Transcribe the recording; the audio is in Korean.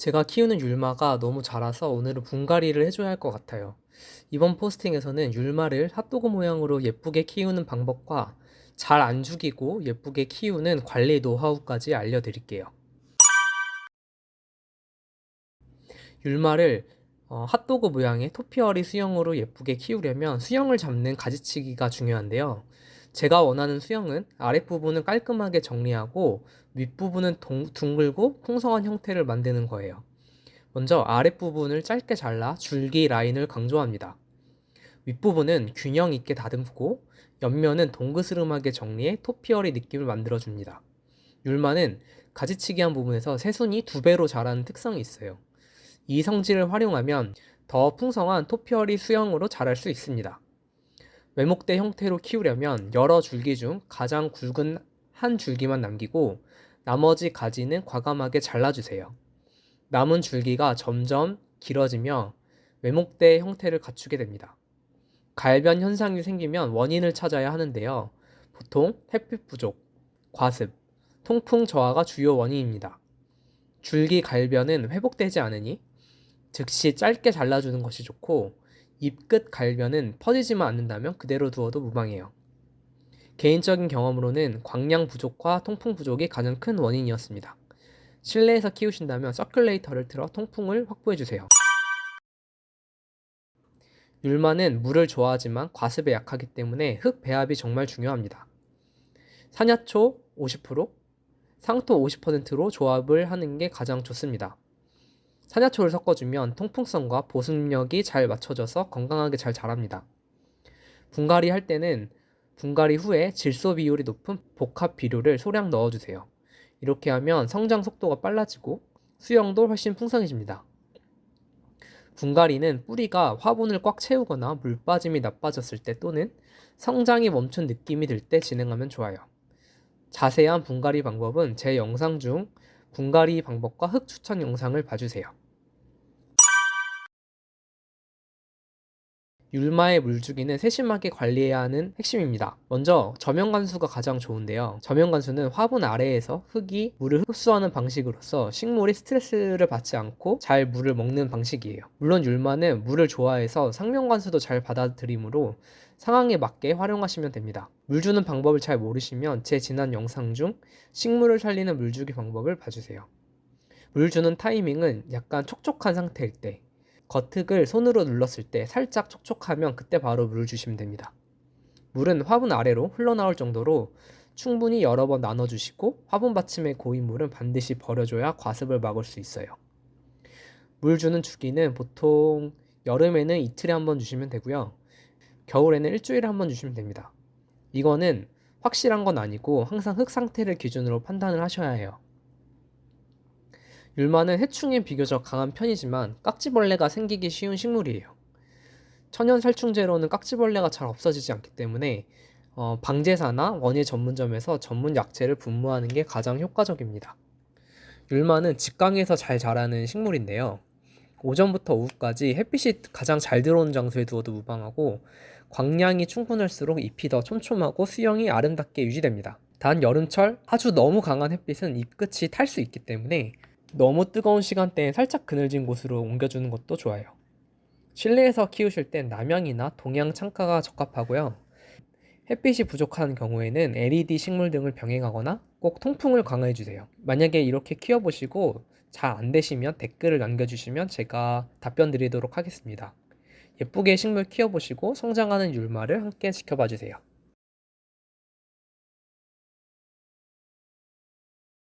제가 키우는 율마가 너무 자라서 오늘은 분갈이를 해줘야 할 것 같아요. 이번 포스팅에서는 율마를 핫도그 모양으로 예쁘게 키우는 방법과 잘 안 죽이고 예쁘게 키우는 관리 노하우까지 알려드릴게요. 율마를 어, 핫도그 모양의 토피어리 수영으로 예쁘게 키우려면 수영을 잡는 가지치기가 중요한데요. 제가 원하는 수영은 아랫부분을 깔끔하게 정리하고 윗부분은 동, 둥글고 풍성한 형태를 만드는 거예요. 먼저 아랫부분을 짧게 잘라 줄기 라인을 강조합니다. 윗부분은 균형 있게 다듬고 옆면은 동그스름하게 정리해 토피어리 느낌을 만들어줍니다. 율마는 가지치기한 부분에서 새순이 두 배로 자라는 특성이 있어요. 이 성질을 활용하면 더 풍성한 토피어리 수영으로 자랄 수 있습니다. 외목대 형태로 키우려면 여러 줄기 중 가장 굵은 한 줄기만 남기고 나머지 가지는 과감하게 잘라주세요. 남은 줄기가 점점 길어지며 외목대 형태를 갖추게 됩니다. 갈변 현상이 생기면 원인을 찾아야 하는데요. 보통 햇빛 부족, 과습, 통풍 저하가 주요 원인입니다. 줄기 갈변은 회복되지 않으니 즉시 짧게 잘라주는 것이 좋고 잎끝 갈변은 퍼지지만 않는다면 그대로 두어도 무방해요. 개인적인 경험으로는 광량 부족과 통풍 부족이 가장 큰 원인이었습니다. 실내에서 키우신다면 서큘레이터를 틀어 통풍을 확보해 주세요. 율마는 물을 좋아하지만 과습에 약하기 때문에 흙 배합이 정말 중요합니다. 산야초 50%, 상토 50%로 조합을 하는 게 가장 좋습니다. 산야초를 섞어주면 통풍성과 보습력이 잘 맞춰져서 건강하게 잘 자랍니다. 분갈이 할 때는 분갈이 후에 질소 비율이 높은 복합 비료를 소량 넣어주세요. 이렇게 하면 성장 속도가 빨라지고 수영도 훨씬 풍성해집니다. 분갈이는 뿌리가 화분을 꽉 채우거나 물 빠짐이 나빠졌을 때 또는 성장이 멈춘 느낌이 들 때 진행하면 좋아요. 자세한 분갈이 방법은 제 영상 중 분갈이 방법과 흙 추천 영상을 봐주세요. 율마의 물주기는 세심하게 관리해야 하는 핵심입니다. 먼저 저면 관수가 가장 좋은데요. 저면 관수는 화분 아래에서 흙이 물을 흡수하는 방식으로서 식물이 스트레스를 받지 않고 잘 물을 먹는 방식이에요. 물론 율마는 물을 좋아해서 상면 관수도 잘 받아들이므로 상황에 맞게 활용하시면 됩니다. 물 주는 방법을 잘 모르시면 제 지난 영상 중 식물을 살리는 물주기 방법을 봐주세요. 물 주는 타이밍은 약간 촉촉한 상태일 때, 겉흙을 손으로 눌렀을 때 살짝 촉촉하면 그때 바로 물을 주시면 됩니다. 물은 화분 아래로 흘러나올 정도로 충분히 여러 번 나눠주시고 화분 받침에 고인 물은 반드시 버려줘야 과습을 막을 수 있어요. 물 주는 주기는 보통 여름에는 이틀에 한 번 주시면 되고요. 겨울에는 일주일에 한 번 주시면 됩니다. 이거는 확실한 건 아니고 항상 흙 상태를 기준으로 판단을 하셔야 해요. 율마는 해충에 비교적 강한 편이지만 깍지벌레가 생기기 쉬운 식물이에요. 천연 살충제로는 깍지벌레가 잘 없어지지 않기 때문에 어, 방제사나 원예 전문점에서 전문 약재를 분무하는 게 가장 효과적입니다. 율마는 직광에서 잘 자라는 식물인데요. 오전부터 오후까지 햇빛이 가장 잘 들어오는 장소에 두어도 무방하고 광량이 충분할수록 잎이 더 촘촘하고 수영이 아름답게 유지됩니다. 단 여름철 아주 너무 강한 햇빛은 잎 끝이 탈 수 있기 때문에 너무 뜨거운 시간대에 살짝 그늘진 곳으로 옮겨주는 것도 좋아요. 실내에서 키우실 땐 남향이나 동양 창가가 적합하고요. 햇빛이 부족한 경우에는 LED 식물 등을 병행하거나 꼭 통풍을 강화해 주세요. 만약에 이렇게 키워보시고 잘 안 되시면 댓글을 남겨주시면 제가 답변 드리도록 하겠습니다. 예쁘게 식물 키워보시고 성장하는 율마를 함께 지켜봐 주세요.